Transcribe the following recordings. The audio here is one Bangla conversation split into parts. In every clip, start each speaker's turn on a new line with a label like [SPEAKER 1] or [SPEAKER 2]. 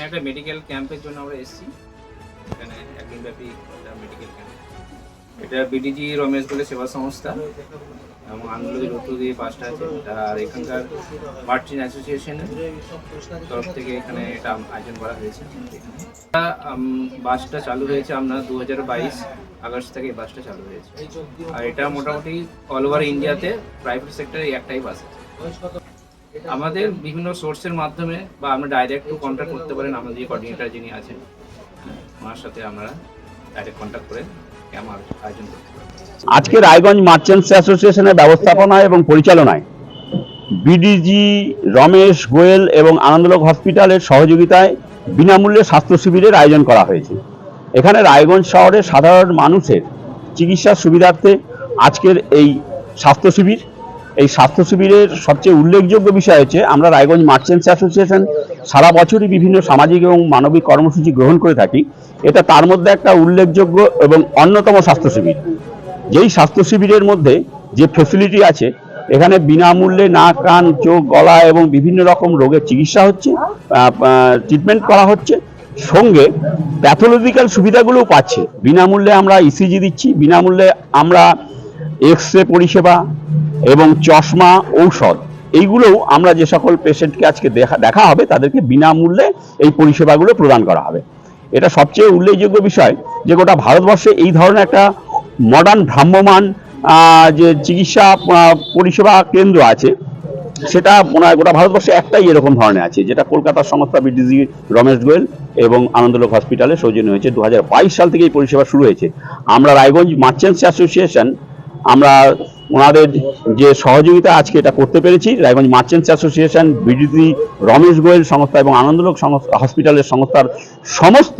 [SPEAKER 1] এখানে একটা মেডিকেল ক্যাম্পের জন্য আমরা এসেছি। এখানে একদিন ব্যাপী একটা মেডিকেল ক্যাম্প এটা বিডিজি রমেশ বলে সেবা সংস্থা এবং আন্দোলনের রুটু দিয়ে বাসটা আছে। আর এখানকার মার্টিন অ্যাসোসিয়েশনের তরফ থেকে এখানে এটা আয়োজন করা হয়েছে। বাসটা চালু হয়েছে আপনার দু হাজার বাইশ আগস্ট থেকে এই বাসটা চালু হয়েছে। আর এটা মোটামুটি অল ওভার ইন্ডিয়াতে প্রাইভেট সেক্টরে একটাই বাস আছে। আমাদের বিভিন্ন সোর্সের মাধ্যমে বা আমরা ডাইরেক্ট কন্ট্যাক্ট করতে পারেন আমাদের যে কোঅর্ডিনেটর যিনি আছেন। ওনার সাথে আমরা ডাইরেক্ট কন্ট্যাক্ট করে ক্যাম্প আয়োজন করতে পারি।
[SPEAKER 2] আজকে রায়গঞ্জ মার্চেন্টস অ্যাসোসিয়েশনের ব্যবস্থাপনায় এবং পরিচালনায় বিডিজি রমেশ গোয়েল এবং আনন্দলোক হসপিটালের সহযোগিতায় বিনামূল্যে স্বাস্থ্য শিবিরের আয়োজন করা হয়েছে। এখানে রায়গঞ্জ শহরের সাধারণ মানুষের চিকিৎসার সুবিধার্থে আজকের এই স্বাস্থ্য শিবির এই স্বাস্থ্য শিবিরের সবচেয়ে উল্লেখযোগ্য বিষয় হচ্ছে, আমরা রায়গঞ্জ মার্চেন্টস অ্যাসোসিয়েশন সারা বছরই বিভিন্ন সামাজিক এবং মানবিক কর্মসূচি গ্রহণ করে থাকি। এটা তার মধ্যে একটা উল্লেখযোগ্য এবং অন্যতম স্বাস্থ্য শিবির। যেই স্বাস্থ্য শিবিরের মধ্যে যে ফেসিলিটি আছে, এখানে বিনামূল্যে নাক, কান, চোখ, গলা এবং বিভিন্ন রকম রোগের চিকিৎসা হচ্ছে ট্রিটমেন্ট করা হচ্ছে। সঙ্গে প্যাথোলজিক্যাল সুবিধাগুলোও পাচ্ছে। বিনামূল্যে আমরা ইসিজি দিচ্ছি, বিনামূল্যে আমরা এক্স রে পরিষেবা এবং চশমা, ঔষধ, এইগুলোও আমরা যে সকল পেশেন্টকে আজকে দেখা দেখা হবে, তাদেরকে বিনামূল্যে এই পরিষেবাগুলো প্রদান করা হবে। এটা সবচেয়ে উল্লেখযোগ্য বিষয় যে গোটা ভারতবর্ষে এই ধরনের একটা মডার্ন ভ্রাম্যমান যে চিকিৎসা পরিষেবা কেন্দ্র আছে, সেটা মনে হয় গোটা ভারতবর্ষে একটাই এরকম ধরনের আছে, যেটা কলকাতার সংস্থা বিডিজি রমেশ গোয়েল এবং আনন্দলোক হসপিটালে সৌজন্য হয়েছে। দু হাজার বাইশ সাল থেকে এই পরিষেবা শুরু হয়েছে। আমরা রায়গঞ্জ মার্চেন্টস অ্যাসোসিয়েশন আমরা ওনাদের যে সহযোগিতা আজকে এটা করতে পেরেছি, Raiganj merchants association, BDG Ramesh Goyal সংস্থা এবং আনন্দলোক হসপিটালের সংস্থার সমস্ত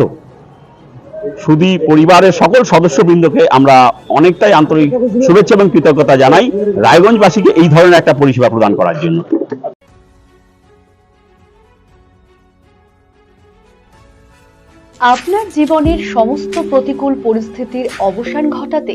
[SPEAKER 2] সুদী পরিবারের সকল সদস্যবৃন্দকে আমরা অনেকটাই আন্তরিক শুভেচ্ছা এবং কৃতজ্ঞতা জানাই রায়গঞ্জবাসীকে এই ধরনের একটা পরিষেবা প্রদান করার জন্য।
[SPEAKER 3] আপনার জীবনের সমস্ত প্রতিকূল পরিস্থিতির অবসান ঘটাতে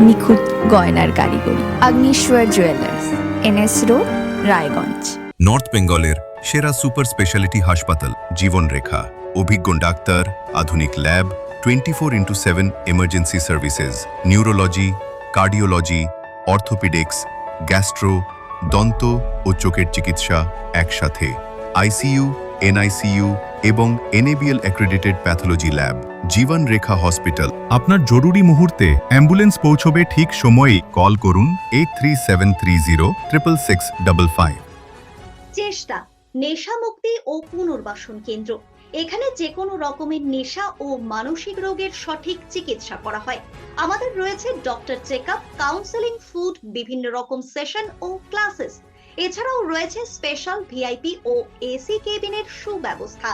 [SPEAKER 4] নিখুঁত গয়নার কারিগরি। Agneshwar jewellers NS road Raiganj.
[SPEAKER 5] North বেঙ্গলের সেরা সুপার স্পেশালিটি হাসপাতাল, জীবনরেখা। অভিজ্ঞ ডাক্তার, আধুনিক lab twenty four into seven emergency services neurology cardiology orthopaedics gastro দন্ত ও চোখের চিকিৎসা একসাথে। আইসিইউ এনআইসিইউ এবং NABL accredited pathology lab, Jiban Rekha hospital. আপনার জরুরি মুহূর্তে অ্যাম্বুলেন্স পৌঁছবে ঠিক সময়েই কল করুন eight three zero triple six double five
[SPEAKER 6] চেষ্টা নেশা মুক্তি ও পুনর্বাসন কেন্দ্র। এখানে যে কোনো রকমের নেশা ও মানসিক রোগের সঠিক চিকিৎসা করা হয়। আমাদের রয়েছে doctor check up counselling food বিভিন্ন রকম সেশন ও ক্লাসেস এছাড়াও রয়েছে স্পেশাল ভিআইপি ও এসি কেবিনের সুব্যবস্থা।